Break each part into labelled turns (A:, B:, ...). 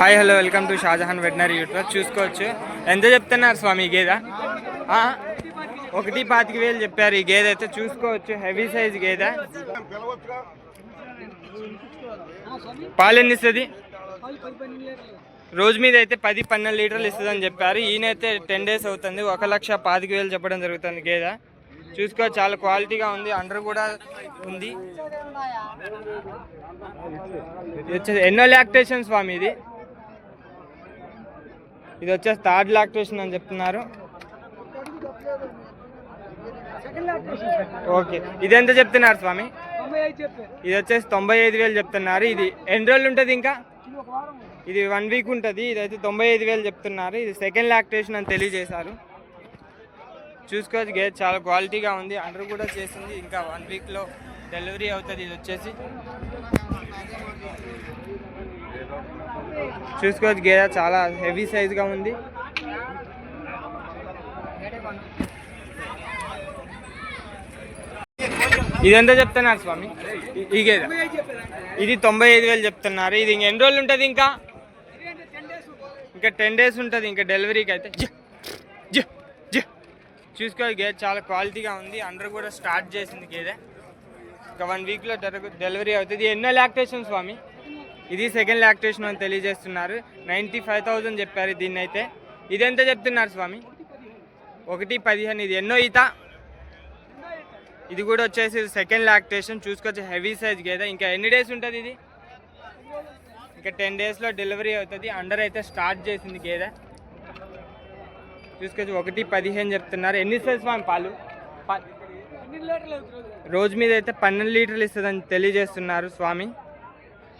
A: Hi hello welcome to Shahjahan veterinary YouTube. చూసుకోవచ్చు. ఎంత చెప్తున్నారు స్వామి ఈ గేదె? ఒకటి పాతిక వేలు చెప్పారు ఈ గేదె అయితే చూసుకోవచ్చు. హెవీ సైజ్ గేదె? పాలు ఎన్ని ఇస్తుంది? రోజు మీద అయితే పది పన్నెండు లీటర్లు ఇస్తుందని చెప్పారు. ఈయనైతే టెన్ డేస్ అవుతుంది. ఒక లక్ష పాతిక వేలు చెప్పడం జరుగుతుంది గేదె? చూసుకో చాలా క్వాలిటీగా ఉంది అండర్ కూడా ఉంది. ఇది వచ్చేసి ఎన్నో లాక్టేషన్ స్వామి ఇది. ఇది వచ్చేసి థర్డ్ లాక్టేషన్ అని చెప్తున్నారు. ఓకే ఇది ఎంత చెప్తున్నారు స్వామి? ఇది వచ్చేసి తొంభై ఐదు వేలు చెప్తున్నారు. ఇది ఎన్ని రోజులు ఉంటుంది ఇంకా? ఇది వన్ వీక్ ఉంటుంది. ఇదైతే తొంభై ఐదు వేలు చెప్తున్నారు. ఇది సెకండ్ లాక్టేషన్ అని తెలియజేశారు. చూసుకోవచ్చు గేదె చాలా క్వాలిటీగా ఉంది. అండర్ కూడా చేసింది. ఇంకా వన్ వీక్లో డెలివరీ అవుతుంది. ఇది వచ్చేసి. చూసుకోవచ్చు గేదె చాలా హెవీ సైజ్గా ఉంది. ఇదంతా చెప్తున్నారు స్వామి? ఈ- ఈ గేదె ఇది తొంభై ఐదు వేలు చెప్తున్నారు. ఇది ఇంక ఎన్ని రోజులు ఉంటుంది ఇంకా? ఇంకా టెన్ డేస్ ఉంటుంది. ఇంకా డెలివరీకి అయితే. జ, జ. చూసుకో గేదె చాలా క్వాలిటీగా ఉంది. అండర్ కూడా స్టార్ట్ చేసింది గేదె ఇంకా వన్ వీక్లో డెలివరీ అవుతుంది. ఎన్నో లాక్టేషన్ స్వామి. ఇది సెకండ్ లాక్టేషన్ అని తెలియజేస్తున్నారు. నైంటీ ఫైవ్ థౌజండ్ చెప్పారు దీన్ని అయితే ఇదెంత చెప్తున్నారు స్వామి? ఒకటి పదిహేను ఇది ఎన్నో ఈత? ఇది కూడా వచ్చేసి సెకండ్ లాక్టేషన్. చూసుకొచ్చి హెవీ సైజ్ గేదె ఇంకా ఎన్ని డేస్ ఉంటుంది ఇది? ఇంకా టెన్ డేస్లో డెలివరీ అవుతుంది. అండర్ అయితే స్టార్ట్ చేసింది గేదె చూసుకోవచ్చు ఒకటి పదిహేను చెప్తున్నారు. ఎన్ని ఇస్తుంది స్వామి పాలు? రోజు? మీద అయితే పన్నెండు లీటర్లు ఇస్తుందని తెలియజేస్తున్నారు స్వామి.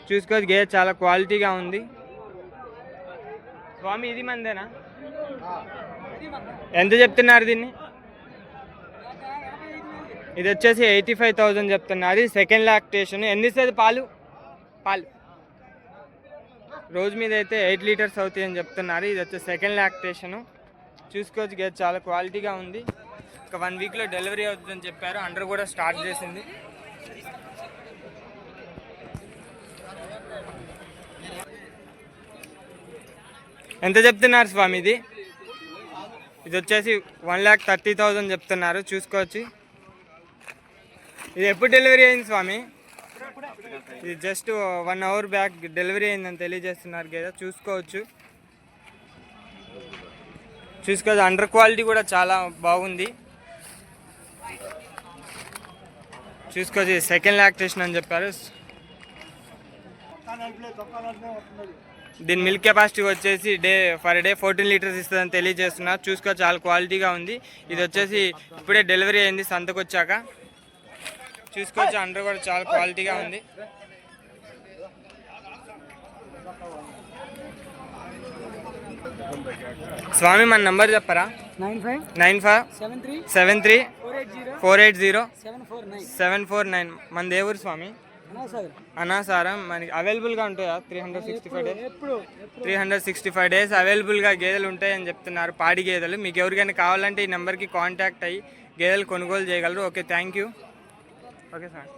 A: చూసుకోవచ్చు గేదె చాలా క్వాలిటీగా ఉంది. స్వామి ఇది మందేనా? ఎంత చెప్తున్నారు దీన్ని? ఇది వచ్చేసి ఎయిటీ ఫైవ్ థౌజండ్ చెప్తున్నారు. సెకండ్ లాక్టేషన్ ఎన్ని ఇస్తుంది పాలు? పాలు. రోజు మీద అయితే ఎయిట్ లీటర్స్ అవుతాయి అని చెప్తున్నారు. ఇది వచ్చేసి సెకండ్ లాక్టేషను చూసుకోవచ్చు గేదె చాలా క్వాలిటీగా ఉంది. ఒక వన్ వీక్లో డెలివరీ అవుతుందని చెప్పారు. అండర్ కూడా స్టార్ట్ చేసింది. ఎంత చెప్తున్నారు స్వామి ఇది? ఇది వచ్చేసి వన్ ల్యాక్ థర్టీ థౌజండ్ చెప్తున్నారు. చూసుకోవచ్చు. ఇది ఎప్పుడు డెలివరీ అయింది స్వామి? ఇది just one hour back delivery అయిందని తెలియజేస్తున్నారు కదా. చూసుకోవచ్చు. చూసుకోవచ్చు అండర్ క్వాలిటీ కూడా చాలా బాగుంది. చూసుకోవచ్చు సెకండ్ లాక్టేషన్ అని చెప్పారు. దీని మిల్క్ కెపాసిటీ వచ్చేసి day for day fourteen litres ఇస్తుందని తెలియజేస్తున్నా. చూసుకో చాలా క్వాలిటీగా ఉంది. ఇది వచ్చేసి ఇప్పుడే డెలివరీ అయింది సంతకు వచ్చాక. చూసుకోవచ్చు అండర్ కూడా చాలా క్వాలిటీగా ఉంది. స్వామి మన నంబర్ చెప్పరా?
B: Nine five
A: nine five
B: seven three
A: seven three
B: four eight zero seven four nine.
A: మన దేవురు స్వామి?
B: సార్.
A: అనాసారం మనకి అవైలబుల్గా ఉంటాయా three hundred sixty five days three hundred sixty five days అవైలబుల్గా గేదెలు ఉంటాయని చెప్తున్నారు పాడి గేదెలు. మీకు ఎవరికైనా కావాలంటే ఈ నెంబర్కి కాంటాక్ట్ అయ్యి గేదెలు కొనుగోలు చేయగలరు. Okay thank you okay sir.